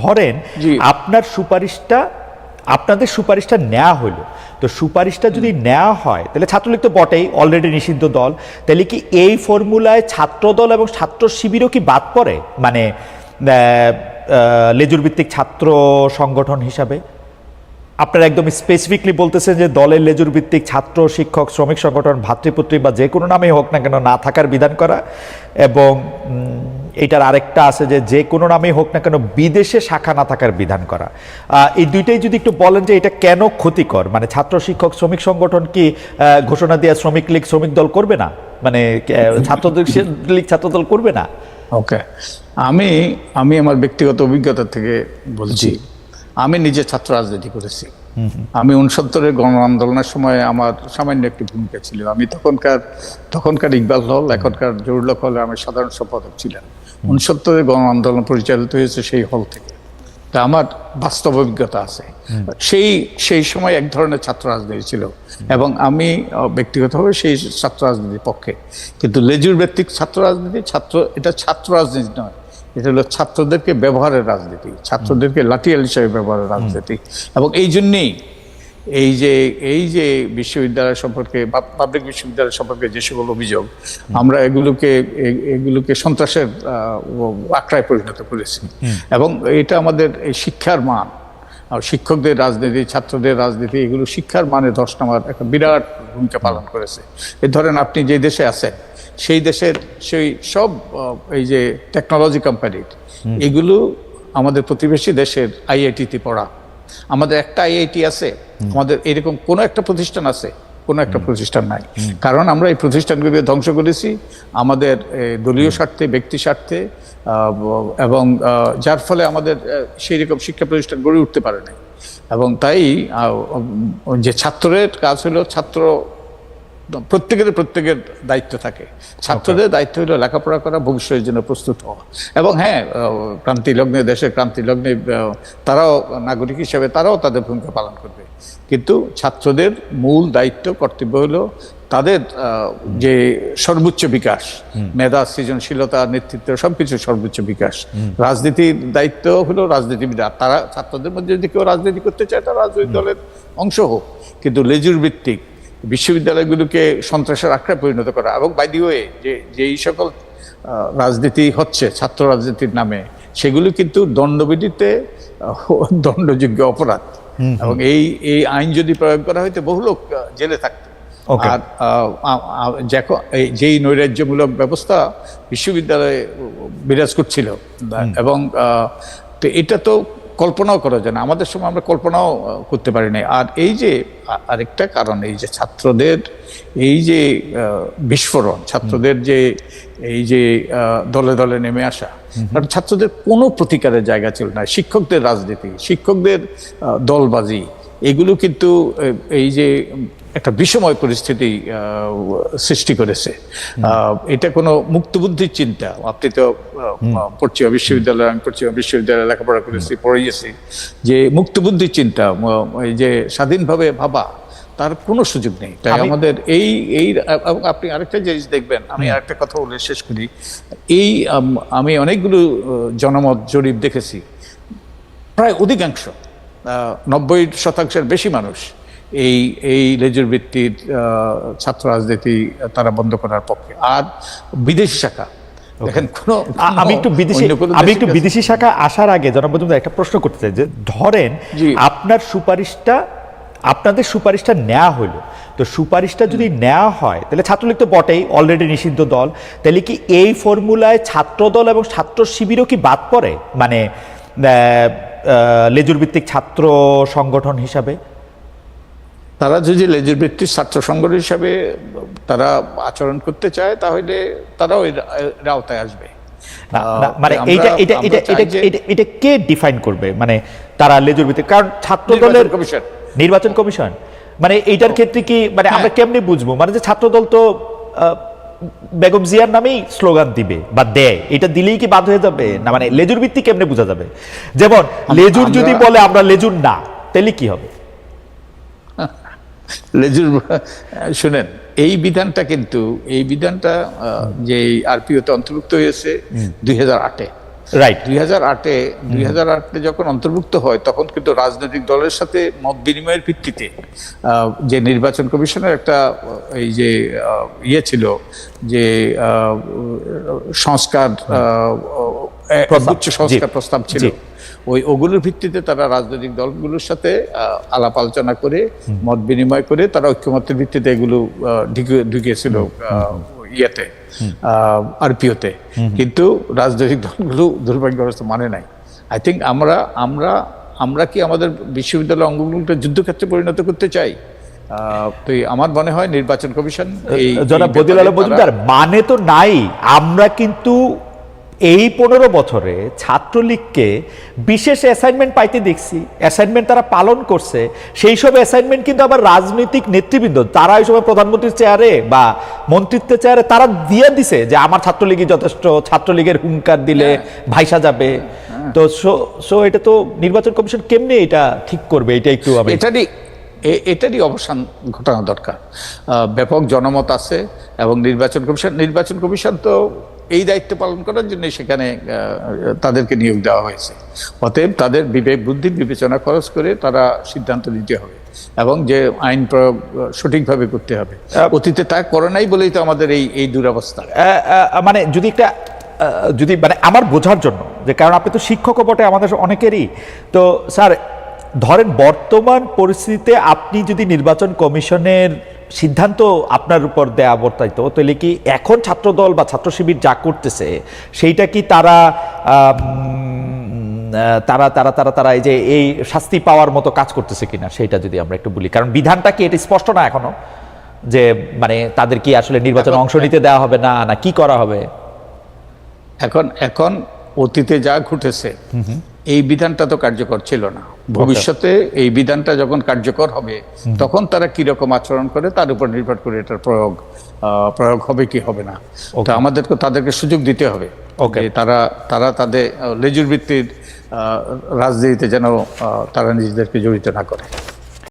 ধরেন। আপনার সুপারিশটা আপনাদের সুপারিশটা নেওয়া হলো। তো সুপারিশটা যদি নেওয়া হয় তাহলে ছাত্রলীগ তো বটেই অলরেডি নিষিদ্ধ দল। তাহলে কি এই ফর্মুলায় ছাত্রদল এবং ছাত্র শিবিরও কি বাদ পড়ে? মানে লেজুর ভিত্তিক ছাত্র সংগঠন হিসাবে? আপনারা একদম স্পেসিফিকলি বলতেছেন যে দলের লেজুর ভিত্তিক ছাত্র শিক্ষক শ্রমিক সংগঠন ভাতৃপুত্রী বা যে কোনো নামেই হোক না কেন না থাকার বিধান করা এবং এটার আরেকটা আছে যে যে কোনো নামেই হোক না কেন বিদেশে শাখা না থাকার বিধান করা। এই দুইটাই যদি একটু বলেন যে এটা কেন ক্ষতিকর? মানে ছাত্র শিক্ষক শ্রমিক সংগঠন কি ঘোষণা দিয়ে শ্রমিক লীগ শ্রমিক দল করবে না? মানে ছাত্রদের লীগ ছাত্র দল করবে না? ওকে। আমি আমি আমার ব্যক্তিগত অভিজ্ঞতা থেকে বলছি। আমি নিজে ছাত্র রাজনীতি করেছি। আমি উনসত্তরের গণ আন্দোলনের সময় আমার সামান্য একটি ভূমিকা ছিল। আমি তখনকার তখনকার ইকবাল হল এখনকার জরুল হলে আমি সাধারণ সম্পাদক ছিলাম। উনসত্তরের গণ আন্দোলন পরিচালিত হয়েছে সেই হল থেকে। তা আমার বাস্তব অভিজ্ঞতা আছে। সেই সেই সময় এক ধরনের ছাত্র রাজনীতি ছিল এবং আমি ব্যক্তিগতভাবে সেই ছাত্র রাজনীতির পক্ষে। কিন্তু লেজুর ব্যক্তিক ছাত্র রাজনীতি ছাত্র এটা ছাত্র রাজনীতি নয়। এটা হলো ছাত্রদেরকে ব্যবহারের রাজনীতি ছাত্রদেরকে লাঠিয়াল হিসেবে ব্যবহারের রাজনীতি। এবং এই জন্যেই এই যে এই যে বিশ্ববিদ্যালয় সম্পর্কে পাবলিক বিশ্ববিদ্যালয় সম্পর্কে যে সকল অভিযোগ আমরা এগুলোকে এগুলোকে সন্ত্রাসের আখড়ায় পরিণত করেছি। এবং এটা আমাদের শিক্ষার মান আর শিক্ষকদের রাজনীতি ছাত্রদের রাজনীতি এগুলো শিক্ষার মানে ধস নামার একটা বিরাট ভূমিকা পালন করেছে। এ ধরেন আপনি যে দেশে আছেন সেই দেশের সেই সব এই যে টেকনোলজি কোম্পানির এগুলো আমাদের প্রতিবেশী দেশের আইআইটিতে পড়া আমাদের একটা আইআইটি আছে আমাদের এরকম কোনো একটা প্রতিষ্ঠান আছে কোনো একটা প্রতিষ্ঠান নাই। কারণ আমরা এই প্রতিষ্ঠানগুলিকে ধ্বংস করেছি আমাদের দলীয় স্বার্থে ব্যক্তি স্বার্থে এবং যার ফলে আমাদের সেই রকম শিক্ষা প্রতিষ্ঠান গড়ে উঠতে পারে নাই। এবং তাই যে ছাত্রের কাজ হলো ছাত্র প্রত্যেকের প্রত্যেকের দায়িত্ব থাকে। ছাত্রদের দায়িত্ব হলো লেখাপড়া করা ভবিষ্যতের জন্য প্রস্তুত হওয়া। এবং হ্যাঁ ক্রান্তি লগ্নে দেশের ক্রান্তি লগ্নে তারাও নাগরিক হিসেবে তারাও তাদের ভূমিকা পালন করবে। কিন্তু ছাত্রদের মূল দায়িত্ব কর্তব্য হলো তাদের যে সর্বোচ্চ বিকাশ মেধা সৃজনশীলতা নেতৃত্ব সবকিছু সর্বোচ্চ বিকাশ। রাজনীতির দায়িত্ব হলো রাজনীতিবিদ আর তারা ছাত্রদের মধ্যে যদি কেউ রাজনীতি করতে চায় তারা রাজনৈতিক দলের অংশ হোক। কিন্তু লেজুর ভিত্তিক বিশ্ববিদ্যালয়গুলোকে সন্ত্রাসের আখড়ায় পরিণত করা এবং বাই দি ওয়ে যে যেই সকল রাজনীতি হচ্ছে ছাত্র রাজনীতির নামে সেগুলো কিন্তু দণ্ডবিধিতে দণ্ডযোগ্য অপরাধ। এবং এই এই আইন যদি প্রয়োগ করা হইতো বহু লোক জেলে থাকতো. আর যেই নৈরাজ্যমূলক ব্যবস্থা বিশ্ববিদ্যালয়ে বিরাজ করছিল এবং তো এটা তো কল্পনাও করা যায় না। আমাদের সময় আমরা কল্পনাও করতে পারি নাই। আর এই যে আরেকটা কারণ এই যে ছাত্রদের এই যে বিস্ফোরণ ছাত্রদের যে এই যে দলে দলে নেমে আসা কারণ ছাত্রদের কোনো প্রতিকারের জায়গা ছিল না। শিক্ষকদের রাজনীতি শিক্ষকদের দলবাজি এগুলো কিন্তু এই যে একটা বিষময় পরিস্থিতি সৃষ্টি করেছে। এটা কোনো মুক্তবুদ্ধির চিন্তা। আপনি তো পশ্চিমা বিশ্ববিদ্যালয় আমি পশ্চিমা বিশ্ববিদ্যালয়ে লেখাপড়া করেছি পড়িয়েছি। যে মুক্তবুদ্ধির চিন্তা এই যে স্বাধীনভাবে ভাবা তার কোনো সুযোগ নেই। তাই আমাদের এই এই এবং আপনি আরেকটা জিনিস দেখবেন আমি আরেকটা কথা বলে শেষ করি। এই আমি অনেকগুলো জনমত জরিপ দেখেছি। প্রায় অধিকাংশ নব্বই শতাংশের বেশি মানুষ এই এই লেজুর ভিত্তির ছাত্র রাজনীতি তারা বন্ধ করার পক্ষে। আর বিদেশি শাখা। দেখেন কোনো আমি একটু বিদেশি আমি একটু বিদেশি শাখা আসার আগে জনাব একটা প্রশ্ন করতে চাই যে ধরেন আপনার সুপারিশটা আপনাদের সুপারিশটা নেওয়া হলো তো সুপারিশটা যদি নেওয়া হয় তাহলে ছাত্রলীগ তো বটেই অলরেডি নিষিদ্ধ দল। তাহলে কি এই ফর্মুলায় ছাত্রদল এবং ছাত্র শিবিরও কি বাদ পড়ে? মানে লেজুর ভিত্তিক ছাত্র সংগঠন হিসাবে? তারা যদি লেজুর ভিত্তির ছাত্র সংগঠন হিসাবে তারা আচরণ করতে চায় তাহলে তারাও এর আওতায় আসবে। মানে এটা এটা এটা এটা এটা কে ডিফাইন করবে? মানে তারা লেজুর ভিত্তিক কারণ ছাত্র দলের কমিশন। নির্বাচন কমিশন। মানে এইটার ক্ষেত্রে কি মানে হ্যাঁ। আমরা কেমনে বুঝব? মানে যে ছাত্র দল তো আহ, বেগম জিয়ার নামেই স্লোগান দিবে বা দেয়। এটা দিলেই কি বাদ হয়ে যাবে? না মানে লেজুর ভিত্তি কেমনে বোঝা যাবে? যেমন লেজুর যদি বলে আমরা লেজুর না তাহলে কি হবে? লেজুর শুনেন এই বিধানটা কিন্তু এই বিধানটা যে আরপিওতে অন্তর্ভুক্ত হয়েছে দুই হাজার আটে। Right. দুই হাজার আটে দুই হাজার আটে যখন অন্তর্ভুক্ত হয় তখন কিন্তু রাজনৈতিক দলের সাথে মত বিনিময়ের ভিত্তিতে আহ, যে নির্বাচন কমিশনের একটা এই যে ইয়ে ছিল যে আহ, সংস্কার সংস্কার প্রস্তাব ছিল। ওই ওগুলোর ভিত্তিতে তারা রাজনৈতিক দলগুলোর সাথে আলাপ আলোচনা করে মত বিনিময় করে তারা ঐক্যমতের ভিত্তিতে এগুলো ঢুকিয়েছিল ইয়েতে আরপিওতে। কিন্তু রাজনৈতিক দলগুলো দুর্ভাগ্যগ্রস্ত মানে নাই। আই থিঙ্ক আমরা আমরা আমরা কি আমাদের বিশ্ববিদ্যালয় অঙ্গগুলোকে যুদ্ধক্ষেত্রে পরিণত করতে চাই? আহ, তো আমার মনে হয় নির্বাচন কমিশন এই জনাব বদিল আলম মজুমদার মানে তো নাই। আমরা কিন্তু এই পনেরো বছরে ছাত্রলীগকে বিশেষ অ্যাসাইনমেন্ট পাইতে দেখছি। অ্যাসাইনমেন্ট তারা পালন করছে। সেই সব অ্যাসাইনমেন্ট কিন্তু আবার রাজনৈতিক নেতৃবৃন্দ তারা ওই সময় প্রধানমন্ত্রীর চেয়ারে বা মন্ত্রিত্বের চেয়ারে তারা দিয়ে দিছে যে আমার ছাত্রলীগই যথেষ্ট ছাত্রলীগের হুঙ্কার দিলে ভাইসা যাবে। তো সো সো এটা তো নির্বাচন কমিশন কেমনে এটা ঠিক করবে? এটা একটু আমি এটারই এটারই অবসান ঘটানো দরকার। ব্যাপক জনমত আছে এবং নির্বাচন কমিশন নির্বাচন কমিশন তো এই দায়িত্ব পালন করার জন্য সেখানে তাদেরকে নিয়োগ দেওয়া হয়েছে। অতএব তাদের বিবেক বুদ্ধি বিবেচনা খরচ করে তারা সিদ্ধান্ত নিতে হবে এবং যে আইন প্রয়োগ সঠিকভাবে করতে হবে। অতীতে তা করে নাই বলেই তো আমাদের এই এই দুরবস্থা। মানে যদি একটা যদি মানে আমার বোঝার জন্য যে কারণ আপনি তো শিক্ষকও বটে আমাদের অনেকেরই। তো স্যার ধরেন বর্তমান পরিস্থিতিতে আপনি যদি নির্বাচন কমিশনের সিদ্ধান্ত আপনার উপর দেয়া বর্তাইত তাহলে কি এখন ছাত্রদল বা ছাত্র শিবির যা করতেছে সেইটা কি তারা তারা তারা তারা তারা এই যে এই শাস্তি পাওয়ার মতো কাজ করতেছে কিনা সেইটা যদি আমরা একটু বলি। কারণ বিধানটা কি এটা স্পষ্ট না এখনও? যে মানে তাদের কি আসলে নির্বাচনে অংশ নিতে দেওয়া হবে না না কি করা হবে? এখন এখন অতীতে যা ঘটেছে এই বিধানটা তো কার্যকর ছিল না। ভবিষ্যতে এই বিধানটা যখন কার্যকর হবে তখন তারা কীরকম আচরণ করে তার উপর নির্ভর করে এটার প্রয়োগ প্রয়োগ হবে কি হবে না। তো আমাদেরকে তাদেরকে সুযোগ দিতে হবে ওকে। তারা তারা তাদের লেজুর ভিত্তির রাজনীতিতে যেন তারা নিজেদেরকে জড়িত না করে।